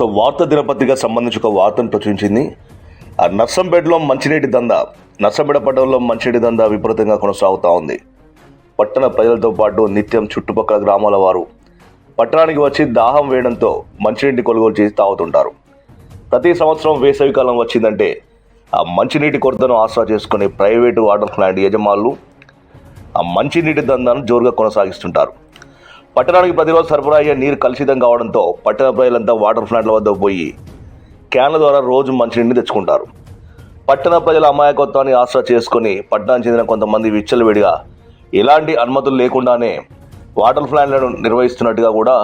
So వార్త దినపత్రిక సంబంధించి ఒక వార్తను ప్రచురించింది. ఆ నర్సంపేటలో మంచినీటి దంద నర్సంపేట పట్టణంలో మంచినీటి దంద విపరీతంగా కొనసాగుతూ ఉంది. పట్టణ ప్రజలతో పాటు నిత్యం చుట్టుపక్కల గ్రామాల వారు పట్టణానికి వచ్చి దాహం వేయడంతో మంచినీటి కొనుగోలు చేసి తాగుతుంటారు. ప్రతి సంవత్సరం వేసవి కాలం వచ్చిందంటే ఆ మంచినీటి కొరతను ఆసరా చేసుకునే ప్రైవేటు వాటర్ ప్లాంట్ యజమానులు ఆ మంచినీటి దందాను జోరుగా కొనసాగిస్తుంటారు. పట్టణానికి ప్రతిరోజు సరఫరా అయ్యే నీరు కలుషితం కావడంతో పట్టణ ప్రజలంతా వాటర్ ప్లాంట్ల వద్ద పోయి క్యాన్ల ద్వారా రోజు మంచినీటిని తెచ్చుకుంటారు. పట్టణ ప్రజల అమాయకత్వాన్ని ఆసరా చేసుకుని పట్టణానికి చెందిన కొంతమంది విచ్చలవిడిగా ఎలాంటి అనుమతులు లేకుండానే వాటర్ ప్లాంట్లను నిర్వహిస్తున్నట్టుగా కూడా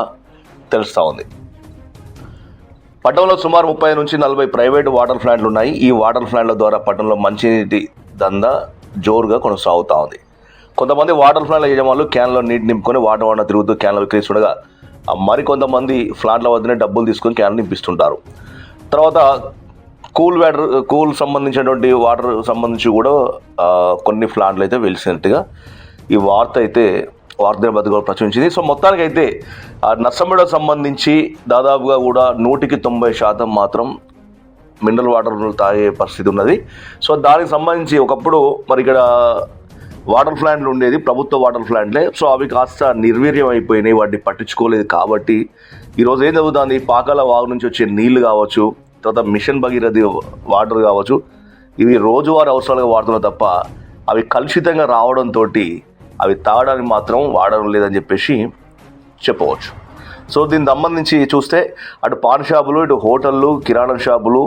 తెలుస్తూ ఉంది. పట్టణంలో సుమారు ముప్పై నుంచి నలభై ప్రైవేటు వాటర్ ప్లాంట్లు ఉన్నాయి ఈ వాటర్ ప్లాంట్ల ద్వారా పట్టణంలో మంచినీటి దందా జోరుగా కొనసాగుతూ ఉంది. కొంతమంది వాటర్ ప్లాంట్ల యజమానులు క్యాన్లో నీటి నింపుకొని వాటర్ వాడిన తిరుగుతూ క్యాన్లు విక్రయిస్తుండగా మరి మరికొంతమంది ఫ్లాట్ల వద్దనే డబ్బులు తీసుకొని క్యాన్లు నింపిస్తుంటారు. తర్వాత కూల్ వాటర్ కూల్ సంబంధించినటువంటి వాటర్ సంబంధించి కూడా కొన్ని ఫ్లాట్లు అయితే వెలిసినట్టుగా ఈ వార్త అయితే వార్త బతుకు ప్రచురించింది. సో మొత్తానికి అయితే ఆ నర్సమ్మడ సంబంధించి దాదాపుగా కూడా నూటికి తొంభై శాతం మాత్రం మినరల్ వాటర్ తాగే పరిస్థితి ఉన్నది. సో దానికి సంబంధించి ఒకప్పుడు మరి ఇక్కడ వాటర్ ప్లాంట్లు ఉండేది ప్రభుత్వ వాటర్ ప్లాంట్లే. సో అవి కాస్త నిర్వీర్యం అయిపోయినాయి వాటిని పట్టించుకోలేదు కాబట్టి. ఈరోజు ఏం జరుగుతుంది? పాకాల వాగు నుంచి వచ్చే నీళ్ళు కావచ్చు తర్వాత మిషన్ భగీరథి వాటర్ కావచ్చు ఇవి రోజువారీ అవసరాలుగా వాడుతున్నా తప్ప అవి కలుషితంగా రావడంతో అవి తాగడానికి మాత్రం వాడడం లేదని చెప్పేసి చెప్పవచ్చు. సో దీనికి సంబంధించి చూస్తే అటు పాన్ షాపులు ఇటు హోటళ్ళు కిరాణా షాపులు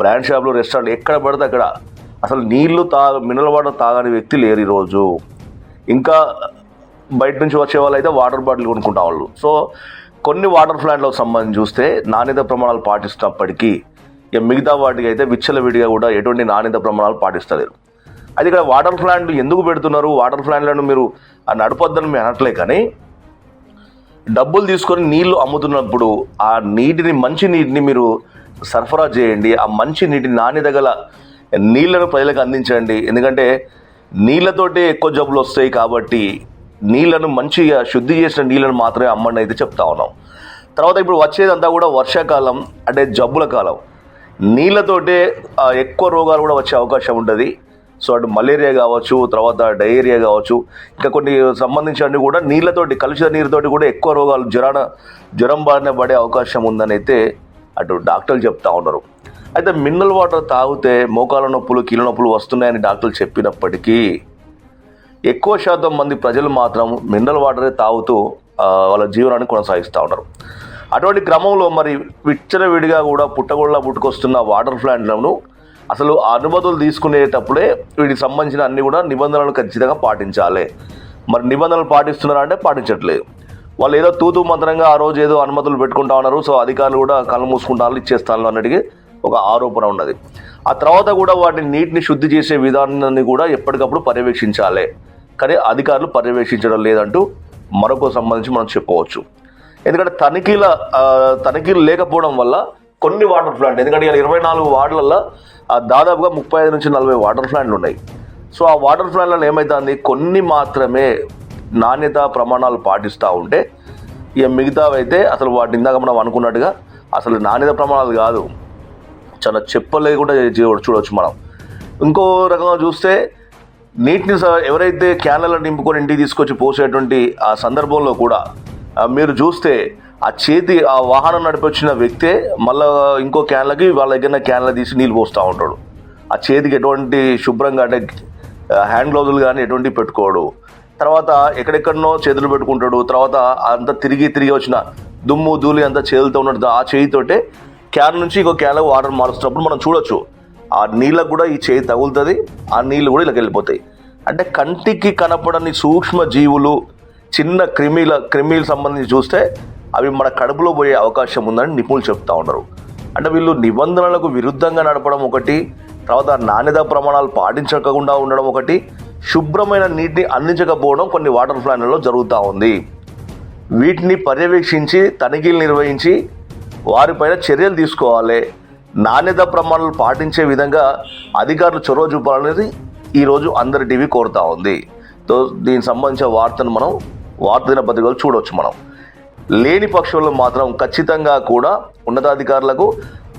బ్రాండ్ షాపులు రెస్టారెంట్ ఎక్కడ పడితే అక్కడ అసలు నీళ్ళు తా మినరల్ వాటర్ తాగని వ్యక్తి లేరు ఈరోజు. ఇంకా బయట నుంచి వచ్చే వాళ్ళు అయితే వాటర్ బాటిల్ కొనుక్కుంటా వాళ్ళు. సో కొన్ని వాటర్ ప్లాంట్లకు సంబంధించి చూస్తే నాణ్యత ప్రమాణాలు పాటిస్తున్నప్పటికీ ఇక మిగతా వాటికి అయితే విచ్చలవిడిగా కూడా ఎటువంటి నాణ్యత ప్రమాణాలు పాటిస్తలేరు. అది ఇక్కడ వాటర్ ప్లాంట్లు ఎందుకు పెడుతున్నారు? వాటర్ ప్లాంట్లను మీరు ఆ నడపొద్దని మేము అనట్లే కానీ డబ్బులు తీసుకొని నీళ్ళు అమ్ముతున్నప్పుడు ఆ నీటిని మంచి నీటిని మీరు సరఫరా చేయండి. ఆ మంచి నీటి నాణ్యత గల నీళ్ళను ప్రజలకు అందించండి. ఎందుకంటే నీళ్ళతోటే ఎక్కువ జబ్బులు వస్తాయి కాబట్టి నీళ్ళను మంచిగా శుద్ధి చేసిన నీళ్ళను మాత్రమే అమ్మండి అయితే చెప్తా ఉన్నాం. తర్వాత ఇప్పుడు వచ్చేదంతా కూడా వర్షాకాలం అంటే జబ్బుల కాలం. నీళ్ళతోటే ఎక్కువ రోగాలు కూడా వచ్చే అవకాశం ఉంటుంది. సో అటు మలేరియా కావచ్చు తర్వాత డయేరియా కావచ్చు ఇంకా కొన్ని సంబంధించినవి కూడా నీళ్ళతోటి కలుషిత నీరుతోటి కూడా ఎక్కువ రోగాలు జ్వరాన జ్వరం బారిన పడే అవకాశం ఉందని అయితే అటు డాక్టర్లు చెప్తా ఉన్నారు. అయితే మినరల్ వాటర్ తాగితే మోకాల నొప్పులు కీళ్ళ నొప్పులు వస్తున్నాయని డాక్టర్లు చెప్పినప్పటికీ ఎక్కువ శాతం మంది ప్రజలు మాత్రం మినరల్ వాటరే తాగుతూ వాళ్ళ జీవనాన్ని కొనసాగిస్తూ ఉన్నారు. అటువంటి క్రమంలో మరి విచ్చలవిడిగా కూడా పుట్టగొళ్ళ పుట్టుకొస్తున్న వాటర్ ప్లాంట్లను అసలు అనుమతులు తీసుకునేటప్పుడే వీటికి సంబంధించిన అన్ని కూడా నిబంధనలు ఖచ్చితంగా పాటించాలి. మరి నిబంధనలు పాటిస్తున్నారా అంటే పాటించట్లేదు. వాళ్ళు ఏదో తూతూ మంత్రంగా ఆ రోజు ఏదో అనుమతులు పెట్టుకుంటా ఉన్నారు. సో అధికారులు కూడా కళ్ళు మూసుకుంటారు ఇచ్చేస్తాను అన్నట్టుగా ఒక ఆరోపణ ఉన్నది. ఆ తర్వాత కూడా వాటిని నీటిని శుద్ధి చేసే విధానాన్ని కూడా ఎప్పటికప్పుడు పర్యవేక్షించాలి. కానీ అధికారులు పర్యవేక్షించడం లేదంటూ మరొక సంబంధించి మనం చెప్పవచ్చు ఎందుకంటే తనిఖీల తనిఖీలు లేకపోవడం వల్ల కొన్ని వాటర్ ప్లాంట్ ఎందుకంటే ఇలా ఇరవై నాలుగు వార్డులలో దాదాపుగా ముప్పై ఐదు నుంచి నలభై వాటర్ ప్లాంట్లు ఉన్నాయి. సో ఆ వాటర్ ప్లాంట్లలో ఏమవుతుంది కొన్ని మాత్రమే నాణ్యత ప్రమాణాలు పాటిస్తూ ఉంటే ఇక మిగతావైతే అసలు వాటి ఇందాక మనం అనుకున్నట్టుగా అసలు నాణ్యత ప్రమాణాలు కాదు. చాలా చెప్పలేకుండా చూడవచ్చు మనం. ఇంకో రకంగా చూస్తే నీటిని స- ఎవరైతే క్యాన్లలో నింపుకొని ఇంటికి తీసుకొచ్చి పోసేటువంటి ఆ సందర్భంలో కూడా మీరు చూస్తే ఆ చేతి ఆ వాహనం నడిపొచ్చిన వ్యక్తే మళ్ళా ఇంకో క్యాన్లకి వాళ్ళ దగ్గర క్యాన్ల తీసి నీళ్ళు పోస్తూ ఉంటాడు. ఆ చేతికి ఎటువంటి శుభ్రంగా అంటే హ్యాండ్ గ్లౌజులు కానీ ఎటువంటి పెట్టుకోడు. తర్వాత ఎక్కడెక్కడనో చేతులు పెట్టుకుంటాడు తర్వాత అంతా తిరిగి తిరిగి వచ్చిన దుమ్ము ధూళి అంతా చేతులతో ఉన్నట్టు ఆ చేయితోటే క్యాన్ నుంచి ఇంకో క్యాన్లో వాటర్ మారుస్తున్నప్పుడు మనం చూడొచ్చు. ఆ నీళ్ళకు కూడా ఈ చేయి తగులుతుంది ఆ నీళ్ళు కూడా ఇలాగ వెళ్ళిపోతాయి. అంటే కంటికి కనపడని సూక్ష్మ జీవులు చిన్న క్రిమిల క్రిమిలకు సంబంధించి చూస్తే అవి మన కడుపులో పోయే అవకాశం ఉందని నిపుణులు చెప్తా ఉన్నారు. అంటే వీళ్ళు నిబంధనలకు విరుద్ధంగా నడపడం ఒకటి తర్వాత నాణ్యత ప్రమాణాలు పాటించకుండా ఉండడం ఒకటి శుభ్రమైన నీటిని అందించకపోవడం కొన్ని వాటర్ ప్లాంట్లలో జరుగుతూ ఉంది. వీటిని పర్యవేక్షించి తనిఖీలు నిర్వహించి వారిపైన చర్యలు తీసుకోవాలి. నాణ్యత ప్రమాణాలు పాటించే విధంగా అధికారులు చొరవ చూపాలనేది ఈరోజు అందరి టీవీ కోరుతూ ఉంది. తో దీనికి సంబంధించిన వార్తను మనం వార్త దినపత్రికలు చూడవచ్చు మనం. లేని పక్షంలో మాత్రం ఖచ్చితంగా కూడా ఉన్నతాధికారులకు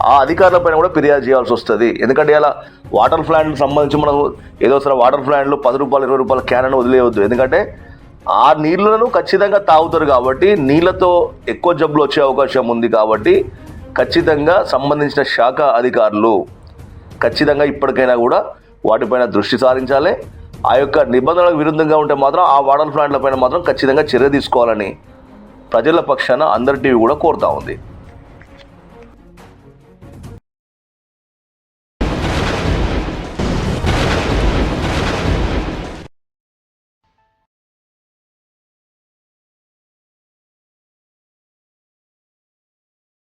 ఆ అధికారులపైన కూడా ఫిర్యాదు చేయాల్సి వస్తుంది. ఎందుకంటే ఇలా వాటర్ ప్లాంట్ సంబంధించి మనం ఏదో సరే వాటర్ ప్లాంట్లు పది రూపాయలు ఇరవై రూపాయల క్యాన్ అని వదిలేయవద్దు ఎందుకంటే ఆ నీళ్ళను ఖచ్చితంగా తాగుతారు కాబట్టి నీళ్ళతో ఎక్కువ జబ్బులు వచ్చే అవకాశం ఉంది కాబట్టి ఖచ్చితంగా సంబంధించిన శాఖ అధికారులు ఖచ్చితంగా ఇప్పటికైనా కూడా వాటిపైన దృష్టి సారించాలి. ఆ యొక్క నిబంధనలకు విరుద్ధంగా ఉంటే మాత్రం ఆ వాటర్ ప్లాంట్లపైన మాత్రం ఖచ్చితంగా చర్య తీసుకోవాలని ప్రజల పక్షాన అందరి టీవీ కూడా కోరుతా ఉంది.